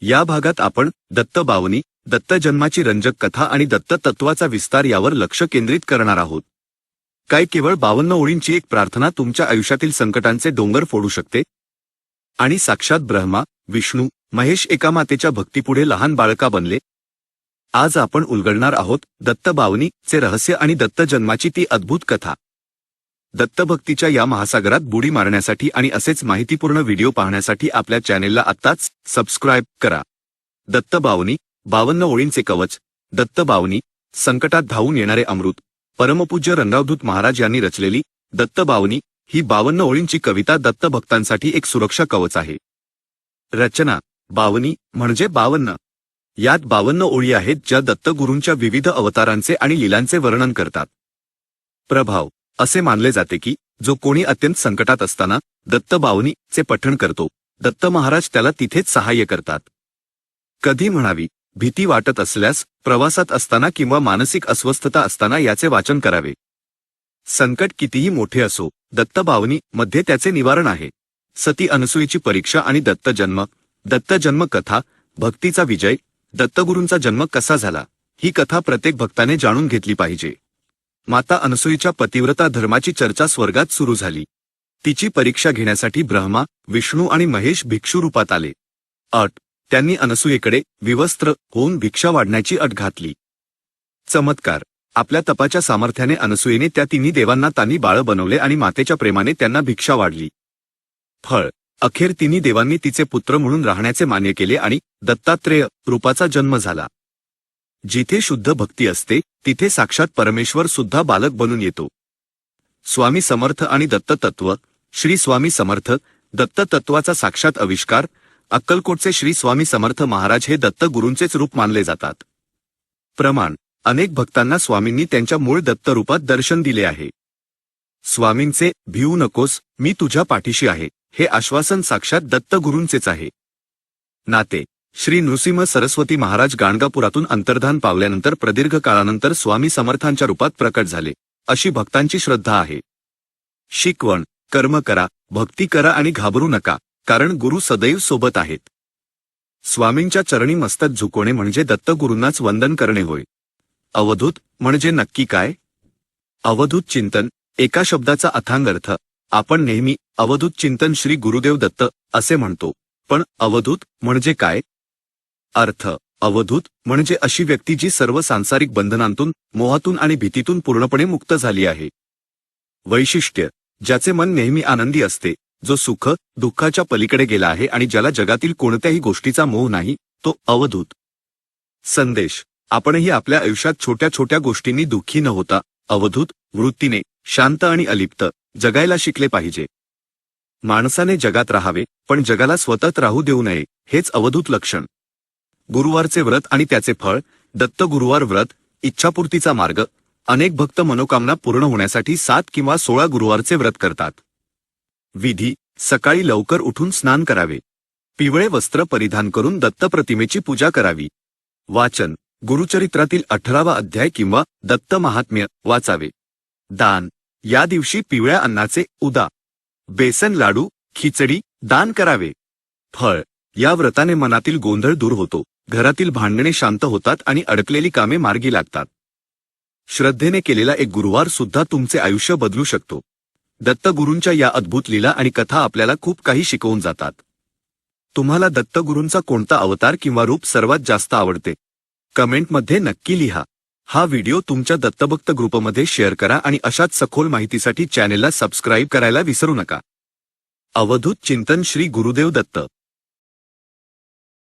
या भागात आपण दत्त बावनी दत्त जन्माची रंजक कथा आणि दत्त तत्वाचा विस्तार यावर लक्ष केंद्रित करणार आहोत. काय केवळ बावन्न ओळींची एक प्रार्थना तुमच्या आयुष्यातील संकटांचे डोंगर फोडू शकते? आणि साक्षात ब्रह्मा विष्णू महेश एका मातेच्या भक्तीपुढे लहान बाळका बनले? आज आपण उलगडणार आहोत दत्त बावनी चे रहस्य आणि दत्त जन्माची ती अद्भुत कथा. दत्तभक्तीच्या या महासागरात बुडी मारण्यासाठी आणि असेच माहितीपूर्ण व्हिडिओ पाहण्यासाठी आपल्या चॅनेलला आत्ताच सबस्क्राईब करा. दत्तबावनी बावन्न ओळींचे कवच. दत्तबावनी संकटात धावून येणारे अमृत. परमपूज्य रणरावधूत महाराज यांनी रचलेली दत्तबावनी ही बावन्न ओळींची कविता दत्त भक्तांसाठी एक सुरक्षा कवच आहे. रचना बावनी म्हणजे बावन्न. यात बावन्न ओळी आहेत ज्या दत्तगुरूंच्या विविध अवतारांचे आणि लीलांचे वर्णन करतात. प्रभाव असे मानले जाते की जो कोणी अत्यंत संकटात असताना दत्त पठण करतो दत्त महाराज त्याला तिथेच सहाय्य करतात. कधी म्हणावी भीती वाटत असल्यास प्रवासात असताना किंवा मानसिक अस्वस्थता असताना याचे वाचन करावे. संकट कितीही मोठे असो दत्त मध्ये त्याचे निवारण आहे. सती अनसुईची परीक्षा आणि दत्त जन्म दत्त जन्म कथा भक्तीचा विजय दत्तगुरूंचा जन्म कसा झाला ही कथा प्रत्येक भक्ताने जाणून घेतली पाहिजे. माता अनसुईच्या पतिव्रता धर्माची चर्चा स्वर्गात सुरू झाली. तिची परीक्षा घेण्यासाठी ब्रह्मा विष्णू आणि महेश भिक्षू रूपात आले. अट त्यांनी अनसुयेकडे विवस्त्र होऊन भिक्षा वाढण्याची अट घातली. चमत्कार. आपल्या तपाच्या सामर्थ्याने अनसुयेने त्या तिन्ही देवांना तानी बाळ बनवले आणि मातेच्या प्रेमाने त्यांना भिक्षा वाढली. फळ. अखेर तिन्ही देवांनी तिचे पुत्र म्हणून राहण्याचे मान्य केले आणि दत्तात्रेय रूपाचा जन्म झाला. जिथे शुद्ध भक्ती असते तिथे साक्षात परमेश्वर सुद्धा बालक बनून येतो. स्वामी समर्थ आणि दत्ततत्व श्री स्वामी समर्थ दत्ततत्वाचा साक्षात आविष्कार अक्कलकोटचे श्री स्वामी समर्थ महाराज हे दत्त गुरूंचेच रूप मानले जातात. प्रमाण अनेक भक्तांना स्वामींनी त्यांच्या मूळ दत्त रूपात दर्शन दिले आहे. स्वामींचे भिवू नकोस मी तुझ्या पाठीशी आहे हे आश्वासन साक्षात दत्तगुरूंचेच आहे. नाते श्री नृसिंह सरस्वती महाराज गाणगापुरातून अंतर्धान पावल्यानंतर प्रदीर्घ काळानंतर स्वामी समर्थांच्या रूपात प्रकट झाले. अशी भक्तांची श्रद्धा आहे. शिकवण कर्म करा भक्ती करा आणि घाबरू नका कारण गुरु सदैव सोबत आहेत. स्वामींच्या चरणी मस्तक झुकवणे म्हणजे दत्तगुरूंनाच वंदन करणे होय. अवधूत म्हणजे नक्की काय? अवधूत चिंतन एका शब्दाचा अथांग अर्थ आपण नेहमी अवधूत चिंतन श्री गुरुदेव दत्त असे म्हणतो. पण अवधूत म्हणजे काय? अर्थ अवधूत म्हणजे अशी व्यक्ती जी सर्व सांसारिक बंधनांतून मोहातून आणि भीतीतून पूर्णपणे मुक्त झाली आहे. वैशिष्ट्य ज्याचे मन नेहमी आनंदी असते जो सुख दुःखाच्या पलीकडे गेला आहे आणि ज्याला जगातील कोणत्याही गोष्टीचा मोह नाही तो अवधूत. संदेश आपणही आपल्या आयुष्यात छोट्या छोट्या गोष्टींनी दुःखी न होता अवधूत वृत्तीने शांत आणि अलिप्त जगायला शिकले पाहिजे. माणसाने जगात राहावे पण जगाला स्वतःत राहू देऊ नये हेच अवधूत लक्षण. गुरुवारचे व्रत आणि त्याचे फळ दत्त गुरुवार व्रत इच्छापूर्तीचा मार्ग अनेक भक्त मनोकामना पूर्ण होण्यासाठी सात किंवा सोळा गुरुवारचे व्रत करतात. विधी सकाळी लवकर उठून स्नान करावे. पिवळे वस्त्र परिधान करून दत्त प्रतिमेची पूजा करावी. वाचन गुरुचरित्रातील अठरावा अध्याय किंवा दत्त महात्म्य वाचावे. दान या दिवशी पिवळ्या अन्नाचे उदा. बेसन लाडू खिचडी दान करावे. फळ या व्रताने मनातील गोंधळ दूर होतो. घरातील भांडणे शांत होतात आणि अडकलेली कामे मार्गी लागतात. श्रद्धेने केलेला एक गुरुवार सुद्धा तुमचे आयुष्य बदलू शकतो. दत्तगुरूंच्या या अद्भुत लीला आणि कथा आपल्याला खूप काही शिकवून जातात. तुम्हाला दत्तगुरूंचा कोणता अवतार किंवा रूप सर्वात जास्त आवडते? कमेंटमध्ये नक्की लिहा. हा व्हिडिओ तुमच्या दत्तभक्त ग्रुपमध्ये शेअर करा आणि अशाच सखोल माहितीसाठी चॅनेलला सबस्क्राईब करायला विसरू नका. अवधूत चिंतन श्री गुरुदेव दत्त.